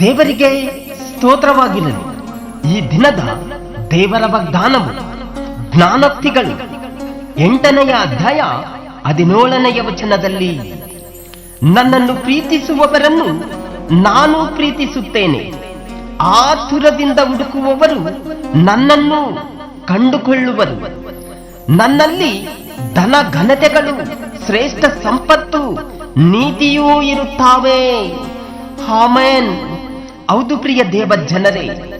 ದೇವರಿಗೆ ಸ್ತೋತ್ರವಾಗಿರಲಿ. ಈ ದಿನದ ದೇವರ ವಾಗ್ದಾನವು ಜ್ಞಾನೋಕ್ತಿಗಳು. ಎಂಟನೆಯ ಅಧ್ಯಾಯ ಹದಿನೇಳನೆಯ ವಚನದಲ್ಲಿ, ನನ್ನನ್ನು ಪ್ರೀತಿಸುವವರನ್ನು ನಾನು ಪ್ರೀತಿಸುತ್ತೇನೆ. ಆತುರದಿಂದ ಹುಡುಕುವವರು ನನ್ನನ್ನು ಕಂಡುಕೊಳ್ಳುವರು. ನನ್ನಲ್ಲಿ ಧನ ಘನತೆಗಳು, ಶ್ರೇಷ್ಠ ಸಂಪತ್ತು ನೀತಿಯೂ ಇರುತ್ತಾವೆ. ಹಾಮೇನ್ ಹೌದು ಪ್ರಿಯ ದೇವ ಜನರೇ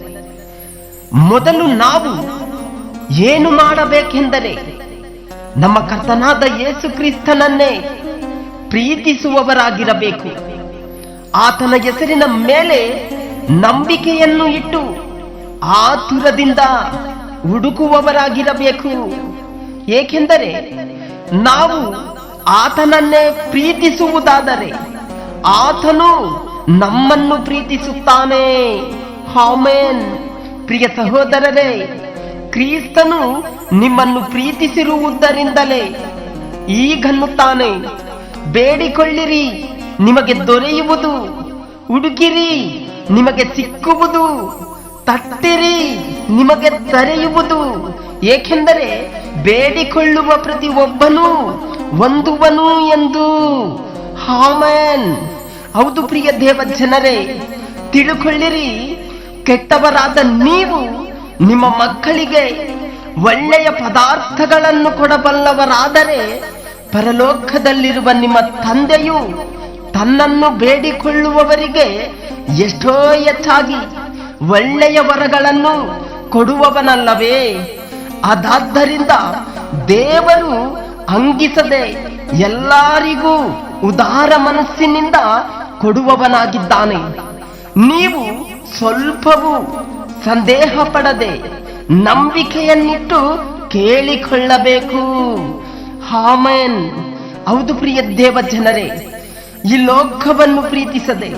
ಮೊದಲು ನಾವು ಏನು ಮಾಡಬೇಕೆಂದರೆ, ನಮ್ಮ ಕರ್ತನಾದ ಯೇಸು ಕ್ರಿಸ್ತನನ್ನೇ ಪ್ರೀತಿಸುವವರಾಗಿರಬೇಕು. ಆತನ ಹೆಸರಿನ ಮೇಲೆ ನಂಬಿಕೆಯನ್ನು ಇಟ್ಟು ಆತುರದಿಂದ ಹುಡುಕುವವರಾಗಿರಬೇಕು. ಏಕೆಂದರೆ ನಾವು ಆತನನ್ನೇ ಪ್ರೀತಿಸುವುದಾದರೆ ಆತನು ನಮ್ಮನ್ನು ಪ್ರೀತಿಸುತ್ತಾನೆ. ಹಾಮೇನ್ ಪ್ರಿಯ ಸಹೋದರರೇ, ಕ್ರೀಸ್ತನು ನಿಮ್ಮನ್ನು ಪ್ರೀತಿಸಿರುವುದರಿಂದಲೇ ಈಗನ್ನುತ್ತಾನೆ ಬೇಡಿಕೊಳ್ಳಿರಿ, ನಿಮಗೆ ದೊರೆಯುವುದು. ಹುಡುಕಿರಿ ನಿಮಗೆ ಸಿಕ್ಕುವುದು. ತಟ್ಟಿರಿ, ನಿಮಗೆ ದೊರೆಯುವುದು ಏಕೆಂದರೆ ಬೇಡಿಕೊಳ್ಳುವ ಪ್ರತಿ ಒಬ್ಬನು ಹೊಂದುವನು ಎಂದು. ಹಾಮನ್ ಹೌದು ಪ್ರಿಯ ದೇವ ಜನರೇ ತಿಳುಕೊಳ್ಳಿರಿ, ಕೆಟ್ಟವರಾದ ನೀವು ನಿಮ್ಮ ಮಕ್ಕಳಿಗೆ ಒಳ್ಳೆಯ ಪದಾರ್ಥಗಳನ್ನು ಕೊಡಬಲ್ಲವರಾದರೆ ಪರಲೋಕದಲ್ಲಿರುವ ನಿಮ್ಮ ತಂದೆಯು ತನ್ನನ್ನು ಬೇಡಿಕೊಳ್ಳುವವರಿಗೆ ಎಷ್ಟೋ ಹೆಚ್ಚಾಗಿ ಒಳ್ಳೆಯ ವರಗಳನ್ನು ಕೊಡುವವನಲ್ಲವೇ. ಅದಾದ್ದರಿಂದ ದೇವರು ಅಂಗಿಸದೆ ಎಲ್ಲರಿಗೂ ಉದಾರ ಮನಸ್ಸಿನಿಂದ ಕೊಡುವವನಾಗಿದ್ದಾನೆ. ನೀವು ಸ್ವಲ್ಪವೂ ಸಂದೇಹ ಪಡದೆ ನಂಬಿಕೆಯನ್ನಿಟ್ಟು ಕೇಳಿಕೊಳ್ಳಬೇಕು. ಹಾಮೇನ್ ಹೌದು ಪ್ರಿಯ ದೇವ ಜನರೇ, ಈ ಲೋಕವನ್ನು ಪ್ರೀತಿಸದೆ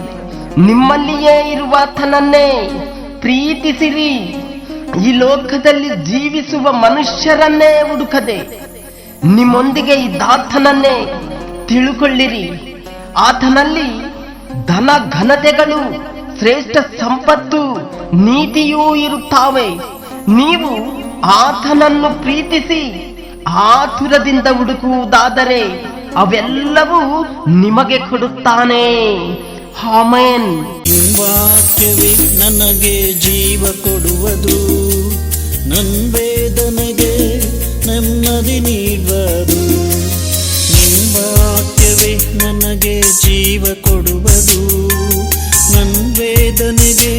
ನಿಮ್ಮಲ್ಲಿಯೇ ಇರುವ ತನನ್ನೇ ಪ್ರೀತಿಸಿರಿ. ಈ ಲೋಕದಲ್ಲಿ ಜೀವಿಸುವ ಮನುಷ್ಯರನ್ನೇ ಹುಡುಕದೆ, ನಿಮ್ಮೊಂದಿಗೆ ಇದ್ದಾತನನ್ನೇ ತಿಳುಕೊಳ್ಳಿರಿ. ಆತನಲ್ಲಿ ಧನ ಘನತೆಗಳು, ಶ್ರೇಷ್ಠ ಸಂಪತ್ತು, ನೀತಿಯೂ ಇರುತ್ತಾವೆ. ನೀವು ಆತನನ್ನು ಪ್ರೀತಿಸಿ ಆತುರದಿಂದ ಹುಡುಕುವುದಾದರೆ, ಅವೆಲ್ಲವೂ ನಿಮಗೆ ಕೊಡುತ್ತಾನೆ. ಹಾಮೇನ್ ವಾಕ್ಯವೇ ನನಗೆ ಜೀವ ಕೊಡುವುದು. ನನ್ವೇದನೆಗೆ ನೆಮ್ಮದಿ ನೀಡುವರು ನಿಂಬಾಕ್ಯವೇ ನನಗೆ ಜೀವ ಕೊಡುವುದು. ನನ್ವೇದನೆಗೆ